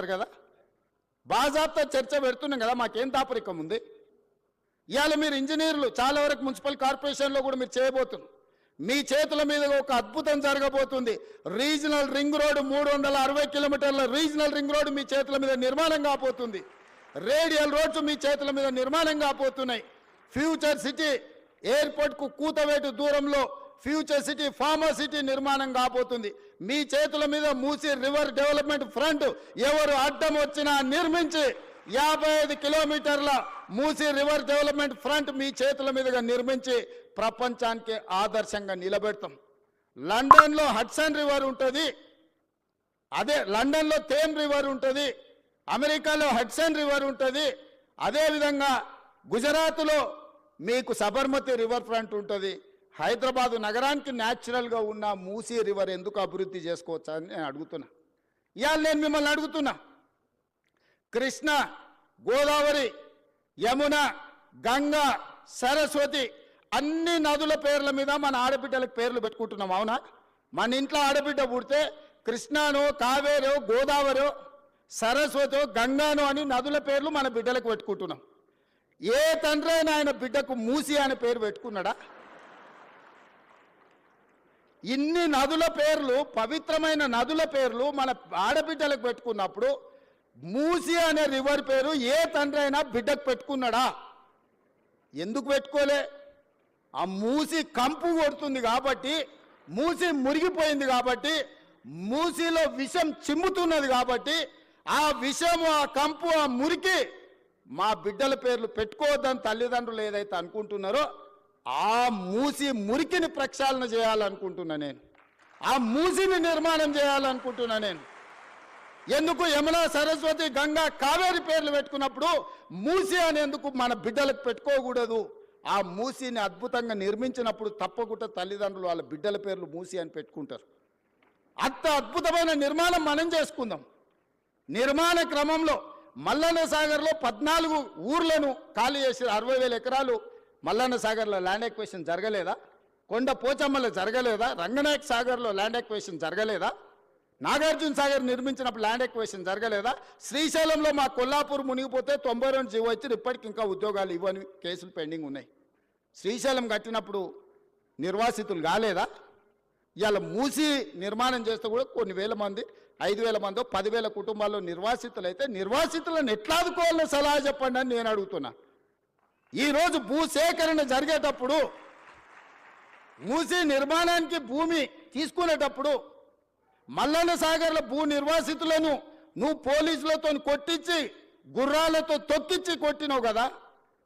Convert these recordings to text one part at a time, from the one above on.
కదా? బాజాబ్తా చర్చ పెడుతున్నాం కదా మాకేం దాపరికం ఉంది? ఇవాళ మీరు ఇంజనీర్లు చాలా వరకు మున్సిపల్ కార్పొరేషన్లో కూడా మీరు చేయబోతున్నారు. మీ చేతుల మీద ఒక అద్భుతం జరగబోతుంది. రీజనల్ రింగ్ రోడ్డు మూడు వందల అరవై కిలోమీటర్ల రీజనల్ రింగ్ రోడ్ మీ చేతుల మీద నిర్మాణం కాబోతుంది. రేడియల్ రోడ్స్ మీ చేతుల మీద నిర్మాణం కాబోతున్నాయి. ఫ్యూచర్ సిటీ ఎయిర్పోర్ట్కు కూతవేటు దూరంలో ఫ్యూచర్ సిటీ ఫార్మర్ సిటీ నిర్మాణం కాబోతుంది. మీ చేతుల మీద మూసి రివర్ డెవలప్మెంట్ ఫ్రంట్ ఎవరు అడ్డం వచ్చినా నిర్మించి యాభై ఐదు కిలోమీటర్ల మూసి రివర్ డెవలప్మెంట్ ఫ్రంట్ మీ చేతుల మీదుగా నిర్మించి ప్రపంచానికి ఆదర్శంగా నిలబెడతాం. లండన్లో హడ్సన్ రివర్ ఉంటుంది. అదే లండన్లో థేమ్ రివర్ ఉంటుంది. అమెరికాలో హడ్సన్ రివర్ ఉంటుంది. అదేవిధంగా గుజరాత్లో మీకు సబర్మతి రివర్ ఫ్రంట్ ఉంటుంది. హైదరాబాదు నగరానికి న్యాచురల్గా ఉన్న మూసీ రివర్ ఎందుకు అభివృద్ధి చేసుకోవచ్చా అని నేను అడుగుతున్నా. ఇవాళ నేను మిమ్మల్ని అడుగుతున్నా. కృష్ణ గోదావరి యమున గంగా సరస్వతి అన్ని నదుల పేర్ల మీద మన ఆడబిడ్డలకు పేర్లు పెట్టుకుంటున్నాం అవునా? మన ఇంట్లో ఆడబిడ్డ పుడితే కృష్ణానో కావేరో గోదావరో సరస్వతో గంగానో అని నదుల పేర్లు మన బిడ్డలకు పెట్టుకుంటున్నాం. ఏ తండ్రి ఆయన బిడ్డకు మూసి అనే పేరు పెట్టుకున్నాడా? ఇన్ని నదుల పేర్లు పవిత్రమైన నదుల పేర్లు మన ఆడబిడ్డలకు పెట్టుకున్నప్పుడు మూసి అనే రివర్ పేరు ఏ తండ్రి అయినా బిడ్డకు పెట్టుకున్నాడా? ఎందుకు పెట్టుకోలే? ఆ మూసి కంపు కొడుతుంది కాబట్టి మూసి మురిగిపోయింది కాబట్టి మూసిలో విషం చిమ్ముతున్నది కాబట్టి ఆ విషము ఆ కంపు ఆ మురికి మా బిడ్డల పేర్లు పెట్టుకోవద్దని తల్లిదండ్రులు ఏదైతే అనుకుంటున్నారో ఆ మూసి మురికిని ప్రక్షాళన చేయాలనుకుంటున్నా నేను. ఆ మూసిని నిర్మాణం చేయాలనుకుంటున్నా నేను. ఎందుకు యమున సరస్వతి గంగా కావేరి పేర్లు పెట్టుకున్నప్పుడు మూసి అనేందుకు మన బిడ్డలకు పెట్టుకోకూడదు. ఆ మూసిని అద్భుతంగా నిర్మించినప్పుడు తప్పకుండా తల్లిదండ్రులు వాళ్ళ బిడ్డల పేర్లు మూసి అని పెట్టుకుంటారు. అంత అద్భుతమైన నిర్మాణం మనం చేసుకుందాం. నిర్మాణ క్రమంలో మల్లన్న సాగర్లో పద్నాలుగు ఊర్లను ఖాళీ చేసి అరవై వేల ఎకరాలు మల్లన్న సాగర్లో ల్యాండ్ ఎక్వేషన్ జరగలేదా? కొండ పోచమ్మలో జరగలేదా? రంగనాయక్ సాగర్లో ల్యాండ్ ఎక్వేషన్ జరగలేదా? నాగార్జున సాగర్ నిర్మించినప్పుడు ల్యాండ్ ఎక్వేషన్ జరగలేదా? శ్రీశైలంలో మా కొల్లాపూర్ మునిగిపోతే తొంభై రెండు జీవో ఇచ్చి ఇప్పటికి ఇంకా ఉద్యోగాలు ఇవ్వని కేసులు పెండింగ్ ఉన్నాయి. శ్రీశైలం కట్టినప్పుడు నిర్వాసితులు కాలేదా? ఇవాళ మూసి నిర్మాణం చేస్తే కూడా కొన్ని వేల మంది ఐదు వేల మందో పదివేల కుటుంబాల్లో నిర్వాసితులు అయితే నిర్వాసితులను ఎట్లా ఆదుకోవాలో సలహా చెప్పండి అని నేను అడుగుతున్నా. ఈరోజు భూసేకరణ జరిగేటప్పుడు మూసి నిర్మాణానికి భూమి తీసుకునేటప్పుడు మల్లన్న సాగర్ల భూ నిర్వాసితులను నువ్వు పోలీసులతో కొట్టించి గుర్రాలతో తొక్కించి కొట్టినావు కదా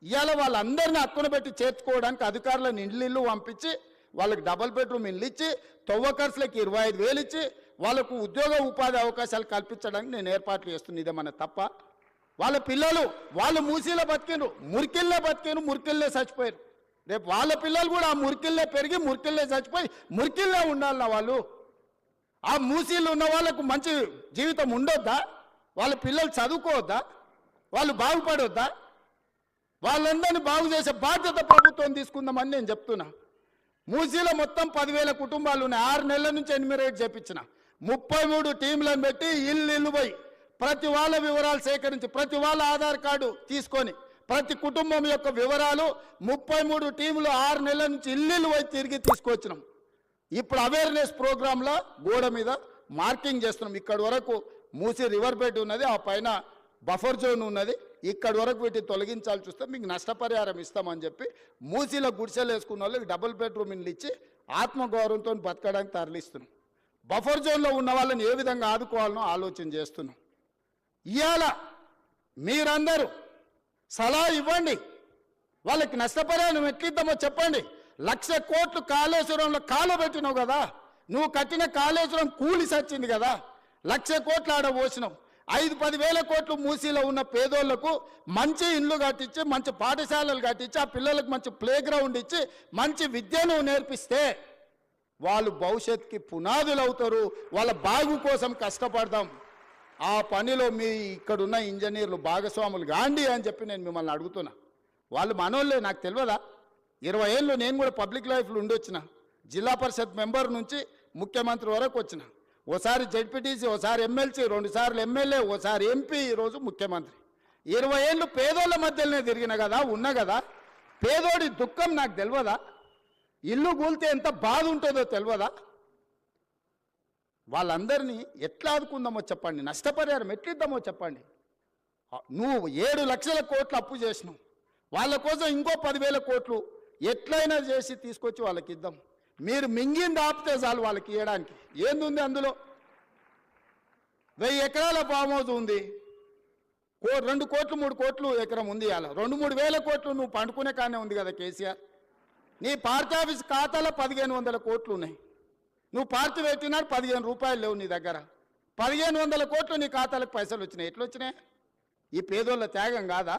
ఇవాళ వాళ్ళందరినీ అక్కున పెట్టి చేర్చుకోవడానికి అధికారులను ఇండ్లు పంపించి వాళ్ళకి డబల్ బెడ్రూమ్ ఇండ్లు ఇచ్చి తొవ్వ ఖర్చులకు ఇరవై ఐదు వేలు ఇచ్చి వాళ్ళకు ఉద్యోగ ఉపాధి అవకాశాలు కల్పించడానికి నేను ఏర్పాట్లు చేస్తున్నా ఇదేమన్నా తప్ప. వాళ్ళ పిల్లలు వాళ్ళు మూసీలో బతికినరు మురికిల్లే బతికిను మురికిల్లే చచ్చిపోయారు రేపు వాళ్ళ పిల్లలు కూడా ఆ మురికిల్లే పెరిగి మురికిల్లే చచ్చిపోయి మురికిల్లే ఉండాలన్న వాళ్ళు. ఆ మూసీలు ఉన్న వాళ్ళకు మంచి జీవితం ఉండొద్దా? వాళ్ళ పిల్లలు చదువుకోవద్దా? వాళ్ళు బాగుపడొద్దా? వాళ్ళందరినీ బాగు చేసే బాధ్యత ప్రభుత్వం తీసుకుందామని నేను చెప్తున్నా. మూసీలో మొత్తం పదివేల కుటుంబాలు ఉన్నాయి. ఆరు నెలల నుంచి ఎనిమిరేట్ చేపించిన. ముప్పై మూడు టీంలను పెట్టి ఇల్లు ఇల్లు పోయి ప్రతి వాళ్ళ వివరాలు సేకరించి ప్రతి వాళ్ళ ఆధార్ కార్డు తీసుకొని ప్రతి కుటుంబం యొక్క వివరాలు ముప్పై మూడు టీములు ఆరు నెలల నుంచి ఇల్లు పోయి తిరిగి తీసుకొచ్చినాం. ఇప్పుడు అవేర్నెస్ ప్రోగ్రాంలో గోడ మీద మార్కింగ్ చేస్తున్నాం. ఇక్కడి వరకు మూసి రివర్ బెడ్ ఉన్నది ఆ పైన బఫర్ జోన్ ఉన్నది. ఇక్కడి వరకు వీటిని తొలగించాలి చూస్తే మీకు నష్టపరిహారం ఇస్తామని చెప్పి మూసీలో గుడిసెలు వేసుకున్న వాళ్ళకి డబుల్ బెడ్రూమ్ ఇల్లు ఇచ్చి ఆత్మగౌరవంతో బతకడానికి తరలిస్తున్నాం. బఫర్ జోన్లో ఉన్న వాళ్ళని ఏ విధంగా ఆదుకోవాలనో ఆలోచన చేస్తున్నాం. ఇవాళ మీరందరూ సలహా ఇవ్వండి. వాళ్ళకి నష్టపరిహారం ఎట్లిద్దామో చెప్పండి. లక్ష కోట్లు కాళేశ్వరంలో కాలు పెట్టినావు కదా. నువ్వు కట్టిన కాళేశ్వరం కూలి సచ్చింది కదా. లక్ష కోట్లు ఆడ పోసినావు. ఐదు పది వేల కోట్లు మూసీలో ఉన్న పేదోళ్ళకు మంచి ఇండ్లు కట్టించి మంచి పాఠశాలలు కట్టించి ఆ పిల్లలకు మంచి ప్లే గ్రౌండ్ ఇచ్చి మంచి విద్యను నేర్పిస్తే వాళ్ళు భవిష్యత్తుకి పునాదులు అవుతారు వాళ్ళ బాగు కోసం కష్టపడదాం ఆ పనిలో మీ ఇక్కడున్న ఇంజనీర్లు భాగస్వాములు గాండి అని చెప్పి నేను మిమ్మల్ని అడుగుతున్నా. వాళ్ళు మనోళ్ళే నాకు తెలియదా ఇరవై ఏళ్ళు నేను కూడా పబ్లిక్ లైఫ్లో ఉండొచ్చిన. జిల్లా పరిషత్ మెంబర్ నుంచి ముఖ్యమంత్రి వరకు వచ్చిన. ఓసారి జడ్పీటీసీ ఓసారి ఎమ్మెల్సీ రెండు సార్లు ఎమ్మెల్యే ఓసారి ఎంపీ ఈరోజు ముఖ్యమంత్రి. ఇరవై ఏళ్ళు పేదోళ్ళ మధ్యలోనే తిరిగిన కదా ఉన్న కదా? పేదోడి దుఃఖం నాకు తెలియదా ఇల్లు కూలితే ఎంత బాధ ఉంటుందో తెలియదా వాళ్ళందరినీ ఎట్లా ఆదుకుందామో చెప్పండి నష్టపరిహారం ఎట్లిద్దామో చెప్పండి. నువ్వు ఏడు లక్షల కోట్లు అప్పు చేసినావు. వాళ్ళ కోసం ఇంకో పదివేల కోట్లు ఎట్లయినా చేసి తీసుకొచ్చి వాళ్ళకి ఇద్దాం. మీరు మింగింది ఆపితే చాలు వాళ్ళకి ఇవ్వడానికి ఏంది అందులో? వెయ్యి ఎకరాల ఫామ్ హౌస్ ఉంది. కో రెండు కోట్లు మూడు కోట్లు ఎకరం ఉంది అలా రెండు మూడు వేల కోట్లు నువ్వు పండుకునే కానే ఉంది కదా కేసీఆర్. నీ పార్టీ ఆఫీస్ ఖాతాలో పదిహేను వందల కోట్లు ఉన్నాయి. నువ్వు పార్టీ పెట్టినాడు పదిహేను రూపాయలు లేవు నీ దగ్గర. పదిహేను వందల కోట్లు నీ ఖాతాలకు పైసలు వచ్చినాయి. ఎట్లా వచ్చినాయి ఈ పేదోళ్ళ త్యాగం కాదా?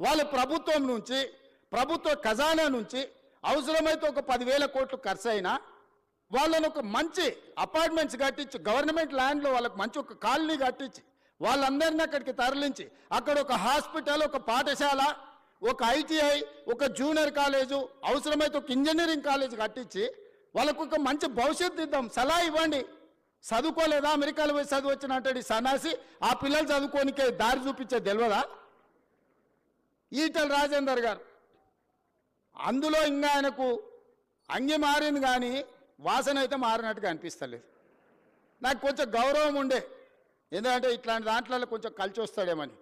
వాళ్ళు ప్రభుత్వం నుంచి ప్రభుత్వ ఖజానా నుంచి అవసరమైతే ఒక పదివేల కోట్లు ఖర్చు అయినా వాళ్ళని ఒక మంచి అపార్ట్మెంట్స్ కట్టించి గవర్నమెంట్ ల్యాండ్లో వాళ్ళకి మంచి ఒక కాలనీ కట్టించి వాళ్ళందరినీ అక్కడికి తరలించి అక్కడ ఒక హాస్పిటల్ ఒక పాఠశాల ఒక ఐటీఐ ఒక జూనియర్ కాలేజు అవసరమైతే ఒక ఇంజనీరింగ్ కాలేజ్ కట్టించి వాళ్ళకు ఒక మంచి భవిష్యత్తు ఇద్దాం. సలహా ఇవ్వండి. చదువుకోలేదా? అమెరికాలో పోయి చదువు అంటాడు సన్నాసి. ఆ పిల్లలు చదువుకోనికే దారి చూపించే తెలియదా ఈటల రాజేందర్ గారు. అందులో ఇంకా ఆయనకు అంగి మారింది కానీ వాసన అయితే మారినట్టుగా అనిపిస్తలేదు. నాకు కొంచెం గౌరవం ఉండే. ఎందుకంటే ఇట్లాంటి దాంట్లో కొంచెం కలిసి వస్తాడేమని.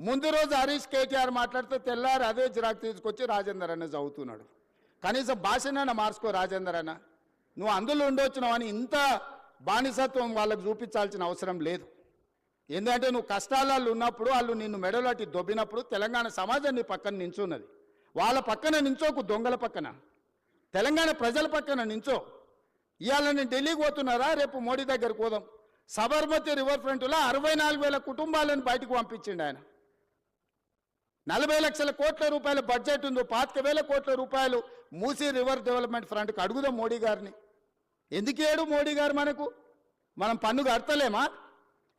ముందు రోజు హరీష్ కేటీఆర్ మాట్లాడితే తెల్లారి అదే జిరాక్ తీసుకొచ్చి రాజేందర్ అనేది చదువుతున్నాడు. కనీసం భాషనైనా మార్చుకో రాజేందర్ అన్న. నువ్వు అందులో ఉండొచ్చినావు అని ఇంత బానిసత్వం వాళ్ళకు చూపించాల్సిన అవసరం లేదు. ఎందుకంటే నువ్వు కష్టాలలో ఉన్నప్పుడు వాళ్ళు నిన్ను మెడలాటి దొబ్బినప్పుడు తెలంగాణ సమాజం నీ పక్కన నించున్నది. వాళ్ళ పక్కన నించోకు దొంగల పక్కన. తెలంగాణ ప్రజల పక్కన నించో. ఇవాళ నేను ఢిల్లీకి పోతున్నారా? రేపు మోడీ దగ్గరకు పోదాం. సబర్మతి రివర్ ఫ్రంట్లో అరవై నాలుగు వేల కుటుంబాలను బయటకు పంపించిండు ఆయన. నలభై లక్షల కోట్ల రూపాయల బడ్జెట్ ఉందో పాతిక వేల కోట్ల రూపాయలు మూసీ రివర్ డెవలప్మెంట్ ఫ్రంట్కి అడుగుదాం మోడీ గారిని. ఎందుకేడు మోడీ గారు మనకు? మనం పన్ను కడతలేమా?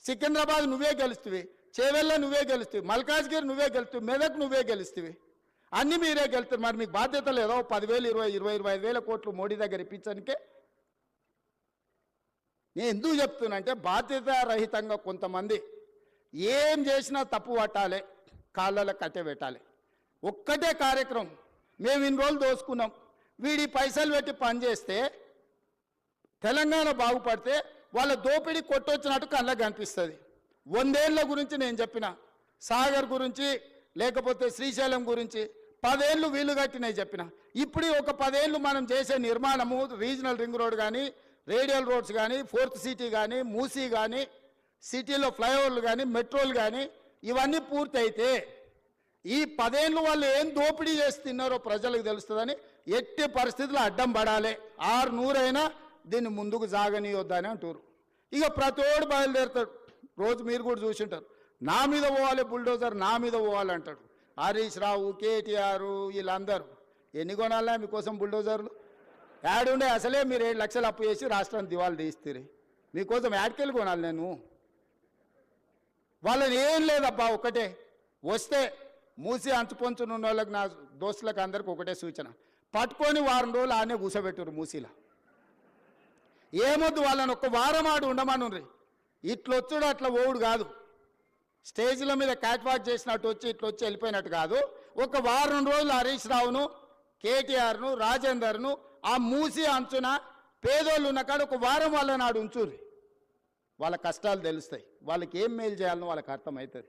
సికింద్రాబాద్ నువ్వే గెలుస్తువి చేవెళ్ళ నువ్వే గెలుస్తువి మల్కాజ్గిరి నువ్వే గెలుస్తువి మెదక్ నువ్వే గెలుస్తువి. అన్నీ మీరే గెలుస్తారు మరి మీకు బాధ్యత లేదో పదివేలు ఇరవై ఇరవై ఇరవై ఐదు వేల కోట్లు మోడీ దగ్గర ఇప్పించడానికే నేను ఎందుకు చెప్తున్నంటే బాధ్యత రహితంగా కొంతమంది ఏం చేసినా తప్పు పట్టాలి. కాళ్ళలో కట్టె పెట్టాలి. ఒక్కటే కార్యక్రమం. మేము ఇన్ని రోజులు దోసుకున్నాం. వీడి పైసలు పెట్టి పనిచేస్తే తెలంగాణ బాగుపడితే వాళ్ళ దోపిడీ కొట్టొచ్చినట్టు కళ్ళకు కనిపిస్తుంది. వందేళ్ళ గురించి నేను చెప్పిన. సాగర్ గురించి లేకపోతే శ్రీశైలం గురించి పదేళ్ళు వీలు కట్టినవి చెప్పిన. ఇప్పుడు ఒక పదేళ్ళు మనం చేసే నిర్మాణము రీజనల్ రింగ్ రోడ్ కానీ రేడియల్ రోడ్స్ కానీ ఫోర్త్ సిటీ కానీ మూసీ కానీ సిటీలో ఫ్లైఓవర్లు కానీ మెట్రోలు కానీ ఇవన్నీ పూర్తయితే ఈ పదేళ్ళు వాళ్ళు ఏం దోపిడీ చేసి తిన్నారో ప్రజలకు తెలుస్తుందని ఎట్టి పరిస్థితుల్లో అడ్డం పడాలి. ఆరు నూరైనా దీన్ని ముందుకు జాగనీయొద్దని అంటారు ఇక ప్రతోడు బయలుదేరుతాడు. రోజు మీరు కూడా చూసింటారు. నా మీద పోవాలి బుల్డోజర్ నా మీద పోవాలి అంటాడు. హరీష్ రావు కేటీఆర్ వీళ్ళందరూ. ఎన్ని కొనాలా మీకోసం బుల్డోజర్లు? యాడుండే అసలే మీరు ఏడు లక్షలు అప్పు చేసి రాష్ట్రాన్ని దివాళి తీస్తే మీకోసం యాడ్కెళ్ళి కొనాలి నేను. వాళ్ళని ఏం లేదబ్బా ఒకటే. వస్తే మూసి అంచుపంచునున్న వాళ్ళకి నా దోస్తులకు అందరికి ఒకటే సూచన. పట్టుకొని వారం రోజులు ఆనే కూసబెట్టురు మూసీలో. ఏమొద్దు వాళ్ళని ఒక వారం ఆడు ఉండమనుండ్రి ఇట్లొచ్చుడు అట్లా ఓవుడు కాదు. స్టేజ్ల మీద క్యాట్వాక్ చేసినట్టు వచ్చి ఇట్లా వచ్చి వెళ్ళిపోయినట్టు కాదు. ఒక వారం రోజులు హరీష్ రావును కేటీఆర్ను రాజేందర్ను ఆ మూసి అంచున పేదోళ్ళు ఉన్న కాడ ఒక వారం వాళ్ళని ఆడు ఉంచుర్రి వాళ్ళ కష్టాలు తెలుస్తాయి. వాళ్ళకి ఏం మేలు చేయాలని వాళ్ళకి అర్థమవుతుంది.